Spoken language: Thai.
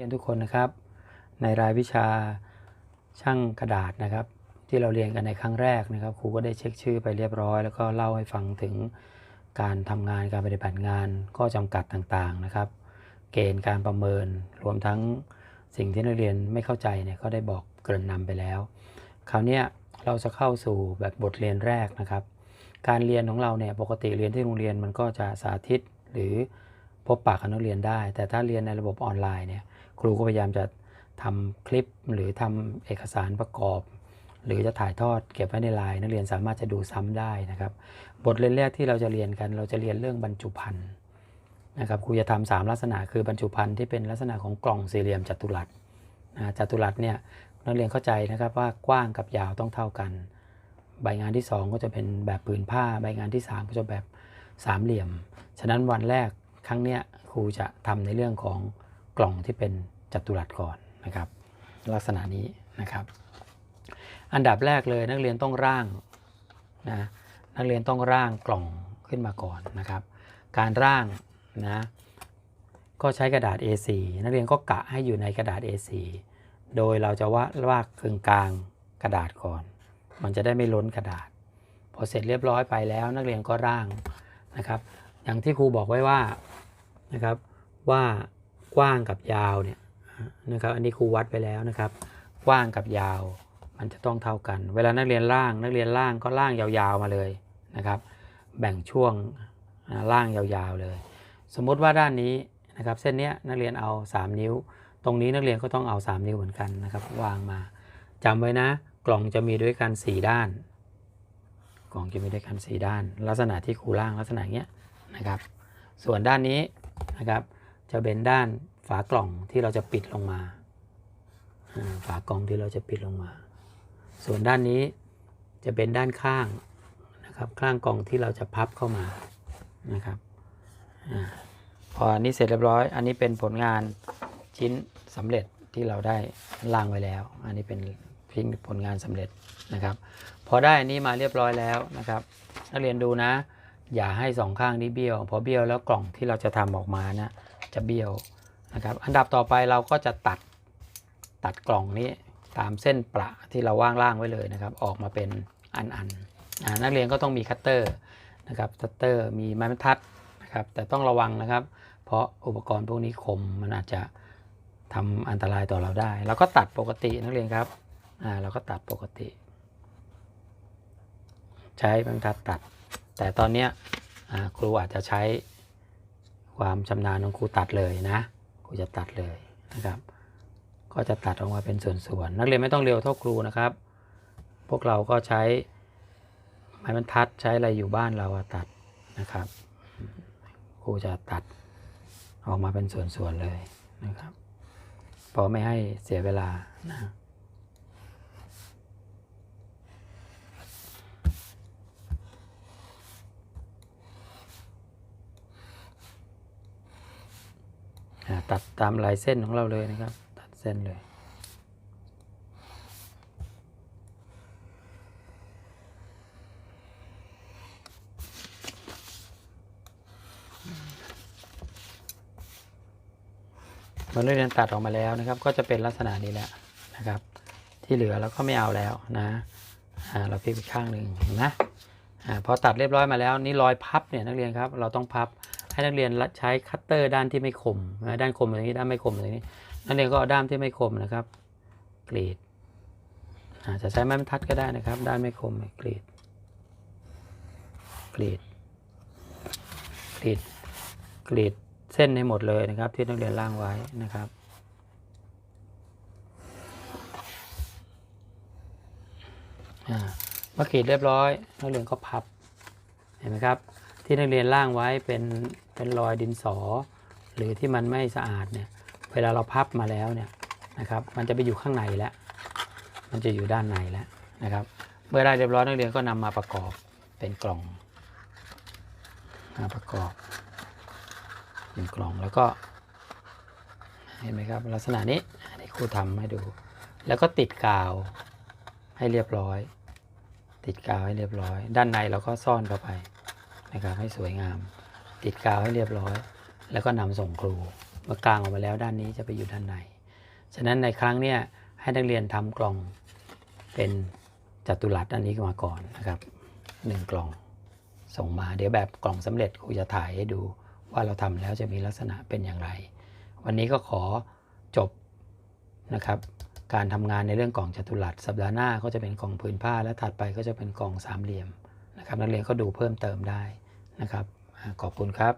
เรียนทุกคนนะครับ ในรายวิชาช่างกระดาษนะครับ ที่เราเรียนกันในครั้งแรกนะครับครูก็ได้เช็คชื่อไปเรียบร้อย แล้วก็เล่าให้ฟังถึงการทำงานการปฏิบัติงานข้อจำกัดต่างๆนะครับ เกณฑ์การประเมินรวมทั้งสิ่งที่นักเรียนไม่เข้าใจเนี่ยก็ได้บอกเกริ่นนำไปแล้ว คราวนี้เราจะเข้าสู่แบบบทเรียนแรกนะครับ การเรียนของเราเนี่ยปกติเรียนที่โรงเรียนมันก็จะสาธิตหรือพบปะกับนักเรียนได้ แต่ถ้าเรียนในระบบออนไลน์เนี่ย ครูก็พยายามจะทำคลิปหรือทำเอกสารประกอบ หรือจะถ่ายทอดเก็บไว้ในไลน์นักเรียนสามารถจะดูซ้ำได้นะครับ บทเรียนแรกที่เราจะเรียนกัน เราจะเรียนเรื่องบรรจุภัณฑ์นะครับครูจะทำสามลักษณะคือบรรจุภัณฑ์ที่เป็นลักษณะของกล่องสี่เหลี่ยมจัตุรัสนะจัตุรัสเนี่ยนักเรียนเข้าใจนะครับว่ากว้างกับยาวต้องเท่ากัน ใบงานที่ 2 ก็จะเป็นแบบผืนผ้า ใบงานที่ 3 ก็จะแบบสามเหลี่ยม ฉะนั้นวันแรกครั้งเนี้ยครูจะทำในเรื่องของกล่องที่เป็น จัตุรัสก่อนนะครับ ลักษณะนี้นะครับ อันดับแรกเลยนักเรียนต้องร่างนะนักเรียนต้องร่างกล่องขึ้นมาก่อนนะครับ การร่างนะก็ใช้กระดาษ A4 นักเรียนก็กะให้อยู่ในกระดาษ A4 โดยเราจะวาดวาดกึ่งกลางกระดาษก่อน มันจะได้ไม่ล้นกระดาษ พอเสร็จเรียบร้อยไปแล้ว นักเรียนก็ร่างนะครับ อย่างที่ครูบอกไว้ว่านะครับว่ากว้างกับยาวเนี่ย นะครับอันนี้ครูวัดไปแล้วนะครับกว้างกับยาวมันจะต้องเท่ากัน เวลานักเรียนร่างนักเรียนร่างก็ร่างยาวๆมาเลยนะครับ แบ่งช่วงอ่างยาวๆเลย สมมุติว่าด้านนี้นะครับเส้นเนี้ยนักเรียนเอา 3 นิ้ว ตรงนี้นักเรียนก็ต้องเอา 3 นิ้วเหมือนกันนะครับ วางมาจำไว้นะ กล่องจะมีด้วยกัน 4 ด้าน กล่องจะมีด้วยกัน 4 ด้าน ลักษณะที่ครูร่างลักษณะเนี้ยนะครับ ส่วนด้านนี้นะครับจะเป็นด้าน ฝากล่องที่เราจะปิดลงมา ฝากล่องที่เราจะปิดลงมา ส่วนด้านนี้จะเป็นด้านข้างนะครับ ข้างกล่องที่เราจะพับเข้ามานะครับอาพออันนี้เสร็จเรียบร้อย อันนี้เป็นผลงานชิ้นสำเร็จที่เราได้ล่างไว้แล้ว อันนี้เป็นพิ้งผลงานสำเร็จนะครับ พอได้อันนี้มาเรียบร้อยแล้วนะครับ นักเรียนดูนะ อย่าให้สองข้างนี้เบี้ยว พอเบี้ยวแล้วกล่องที่เราจะทำออกมานะจะเบี้ยว นะครับอันดับต่อไปเราก็จะตัดตัดกล่องนี้ตามเส้นประที่เราว่างล่างไว้เลยนะครับ ออกมาเป็นอันๆอ่านักเรียนก็ต้องมีคัตเตอร์นะครับคัตเตอร์มีไม้บรรทัดนะครับแต่ต้องระวังนะครับ เพราะอุปกรณ์พวกนี้คมมันอาจจะทำอันตรายต่อเราได้ เราก็ตัดปกตินักเรียนครับอ่าเราก็ตัดปกติ ใช้ไม้บรรทัดตัด แต่ตอนเนี้ยครูอาจจะใช้ความชำนาญของครูตัดเลยนะ รูจะตัดเลยนะครับ ก็จะตัดออกมาเป็นส่วนๆนักเรียนไม่ต้องเร็วเท่าครูนะครับ พวกเราก็ใช้ไม้บรรทัดใช้อะไรอยู่บ้านเราตัดนะครับ ครูจะตัดออกมาเป็นส่วนๆเลยนะครับพอไม่ให้เสียเวลานะ ตัดตามลายเส้นของเราเลยนะครับ ตัดเส้นเลย เมื่อนักเรียนตัดออกมาแล้วนะครับ ก็จะเป็นลักษณะนี้แหละนะครับ ที่เหลือเราก็ไม่เอาแล้วนะเราพลิกไปข้างหนึ่งนไหมอ่าพอตัดเรียบร้อยมาแล้วนี่รอยพับเนี่ยนักเรียนครับ เราต้องพับ ให้นักเรียนใช้คัตเตอร์ด้านที่ไม่คมนะด้านคมอย่างนี้ด้านไม่คมอย่างนี้นักเรียนก็เอาด้ามที่ไม่คมนะครับกรีดอาจจะใช้ไม้บรรทัดก็ได้นะครับ ด้านไม่คมกรีดกรีดกรีดกรีดเส้นให้หมดเลยนะครับ ที่นักเรียนล่างไว้นะครับอ่าเมื่อกรีดเรียบร้อย นักเรียนก็พับเห็นไหมครับ ที่นักเรียนล่างไว้เป็น เป็นรอยดินสอ หรือที่มันไม่สะอาดเนี่ยเวลาเราพับมาแล้วเนี่ยนะครับมันจะไปอยู่ข้างในแล้วมันจะอยู่ด้านในแล้วนะครับ เมื่อได้เรียบร้อยนักเรียนก็นำมาประกอบเป็นกล่องมาประกอบเป็นกล่องแล้วก็เห็นไหมครับลักษณะนี้นนี้ครูทำให้ดู แล้วก็ติดกาวให้เรียบร้อย ติดกาวให้เรียบร้อย ด้านในเราก็ซ่อนเข้าไปนะครับให้สวยงาม ติดกาวให้เรียบร้อย แล้วก็นำส่งครูเมื่อกลางออกมาแล้วด้านนี้จะไปอยู่ด้านใน ฉะนั้นในครั้งเนี้ยให้นักเรียนทำกล่องเป็นจัตุรัสอันนี้มาก่อนนะครับหนึ่งกล่องส่งมา เดี๋ยวแบบกล่องสำเร็จครูจะถ่ายให้ดูว่าเราทำแล้วจะมีลักษณะเป็นอย่างไร วันนี้ก็ขอจบนะครับการทำงานในเรื่องกล่องจัตุรัส สัปดาห์หน้าก็จะเป็นกล่องผืนผ้าและถัดไปก็จะเป็นกล่องสามเหลี่ยมนะครับนักเรียนก็ดูเพิ่มเติมได้นะครับ ขอบคุณครับ